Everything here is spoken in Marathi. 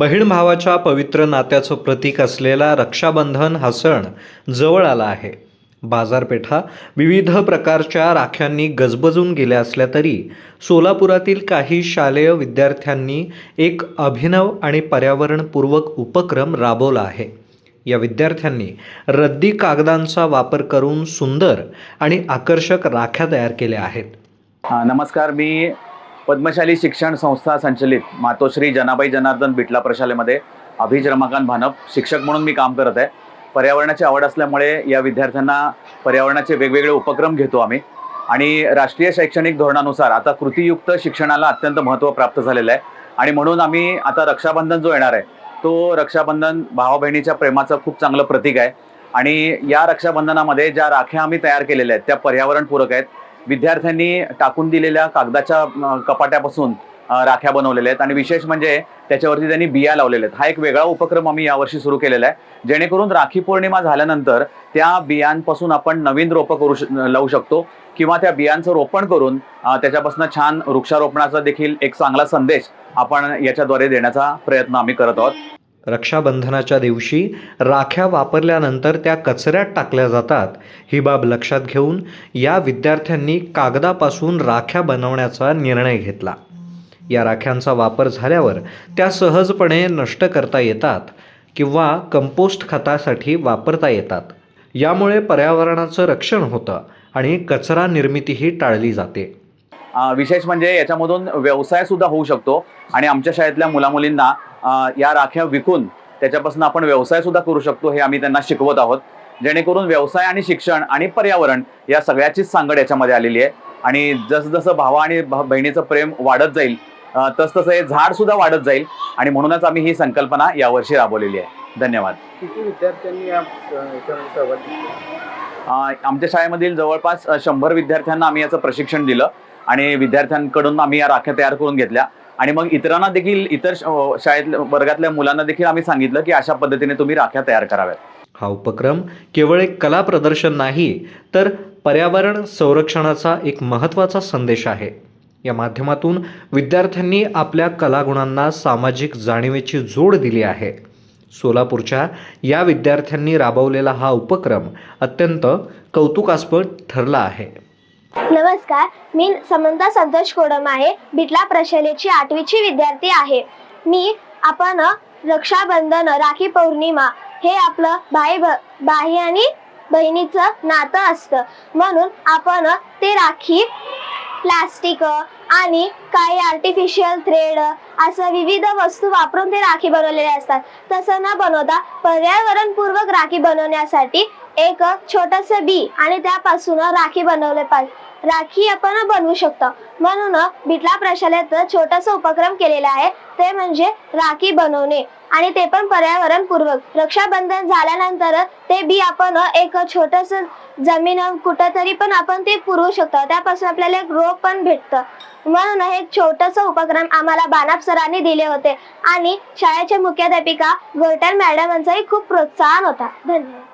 बहीण भावाच्या पवित्र नात्याचं प्रतीक असलेला रक्षाबंधन हा सण जवळ आला आहे. बाजारपेठा विविध प्रकारच्या राख्यांनी गजबजून गेल्या असल्या तरी सोलापुरातील काही शालेय विद्यार्थ्यांनी एक अभिनव आणि पर्यावरणपूर्वक उपक्रम राबवला आहे. या विद्यार्थ्यांनी रद्दी कागदांचा वापर करून सुंदर आणि आकर्षक राख्या तयार केल्या आहेत. नमस्कार. मी पद्मशाली शिक्षण संस्था संचलित मातोश्री जनाबाई जनार्दन बिटला प्रशालेमध्ये अभिज रमाकांत भानप शिक्षक म्हणून मी काम करत आहे. पर्यावरणाची आवड असल्यामुळे या विद्यार्थ्यांना पर्यावरणाचे वेगवेगळे उपक्रम घेतो आम्ही. आणि राष्ट्रीय शैक्षणिक धोरणानुसार आता कृतीयुक्त शिक्षणाला अत्यंत महत्त्व प्राप्त झालेलं आहे. आणि म्हणून आम्ही आता रक्षाबंधन जो येणार आहे तो रक्षाबंधन भावा बहिणीच्या प्रेमाचं खूप चांगलं प्रतीक आहे. आणि या रक्षाबंधनामध्ये ज्या राख्या आम्ही तयार केलेल्या आहेत त्या पर्यावरणपूरक आहेत. विद्यार्थ्यांनी टाकून दिलेल्या कागदाच्या कपाट्यापासून राख्या बनवलेल्या आहेत. आणि विशेष म्हणजे त्याच्यावरती त्यांनी बिया लावलेल्या आहेत. हा एक वेगळा उपक्रम आम्ही यावर्षी सुरू केलेला आहे. जेणेकरून राखी पौर्णिमा झाल्यानंतर त्या बियांपासून आपण नवीन रोपं करू श लावू शकतो. किंवा त्या बियांचं रोपण करून त्याच्यापासून छान वृक्षारोपणाचा देखील एक चांगला संदेश आपण याच्याद्वारे देण्याचा प्रयत्न आम्ही करत आहोत. रक्षाबंधनाच्या दिवशी राख्या वापरल्यानंतर त्या कचऱ्यात टाकल्या जातात. ही बाब लक्षात घेऊन या विद्यार्थ्यांनी कागदापासून राख्या बनवण्याचा निर्णय घेतला. या राख्यांचा वापर झाल्यावर त्या सहजपणे नष्ट करता येतात किंवा कंपोस्ट खतासाठी वापरता येतात. यामुळे पर्यावरणाचं रक्षण होतं आणि कचरा निर्मितीही टाळली जाते. विशेष म्हणजे याच्यामधून व्यवसाय सुद्धा होऊ शकतो. आणि आमच्या शाळेतल्या मुलामुलींना या राख्या विकून त्याच्यापासून आपण व्यवसाय सुद्धा करू शकतो हे आम्ही त्यांना शिकवत आहोत. जेणेकरून व्यवसाय आणि शिक्षण आणि पर्यावरण या सगळ्याचीच सांगड याच्यामध्ये आलेली आहे. आणि जसजसं भावा आणि बहिणीचं प्रेम वाढत जाईल तसतसं हे झाड सुद्धा वाढत जाईल. आणि म्हणूनच आम्ही ही संकल्पना यावर्षी राबवलेली आहे. धन्यवाद. किती विद्यार्थ्यांनी आमच्या शाळेमधील जवळपास शंभर विद्यार्थ्यांना आम्ही याचं प्रशिक्षण दिलं. आणि विद्यार्थ्यांकडून आम्ही या राख्या तयार करून घेतल्या. आणि मग इतरांना देखील इतर श- शाळेतल्या वर्गातल्या मुलांना देखील आम्ही सांगितलं की अशा पद्धतीने तुम्ही राख्या तयार कराव्यात. हा उपक्रम केवळ एक कला प्रदर्शन नाही तर पर्यावरण संरक्षणाचा एक महत्त्वाचा संदेश आहे. या माध्यमातून विद्यार्थ्यांनी आपल्या कलागुणांना सामाजिक जाणीवेची जोड दिली आहे. सोलापूरच्या या विद्यार्थ्यांनी राबवलेला हा उपक्रम अत्यंत कौतुकास्पद ठरला आहे. नमस्कार मी समंता संतोष कोडम आहे बिटला प्रशालेची आठवीची विद्यार्थी आहे. मी आपण रक्षाबंधन राखी पौर्णिमा हे आपलं भाई ब भाई आणि बहिणीचं नातं असतं. म्हणून आपण ते राखी प्लास्टिक आणि काही आर्टिफिशियल थ्रेड असं विविध वस्तू वापरून ते राखी बनवलेले असतात. तसं न बनवता पर्यावरणपूर्वक राखी बनवण्यासाठी एक छोटस बी आणि त्यापासून राखी बनवले पाहिजे राखी आपण बनवू शकतो. म्हणून बिटला प्रशालेत छोटस उपक्रम केलेला आहे. ते म्हणजे राखी बनवणे. आणि ते पण पर्यावरणपूर्वक रक्षाबंधन झाल्यानंतर ते बी आपण एक छोटस जमीन कुठंतरी पण आपण ते पुरवू शकतो. त्यापासून आपल्याला एक रोप पण भेटतं. म्हणून हे छोटस उपक्रम आम्हाला बानाप सरांनी दिले होते. आणि शाळेच्या मुख्याध्यापिका गोयटर मॅडमांचाही खूप प्रोत्साहन होता. धन्यवाद.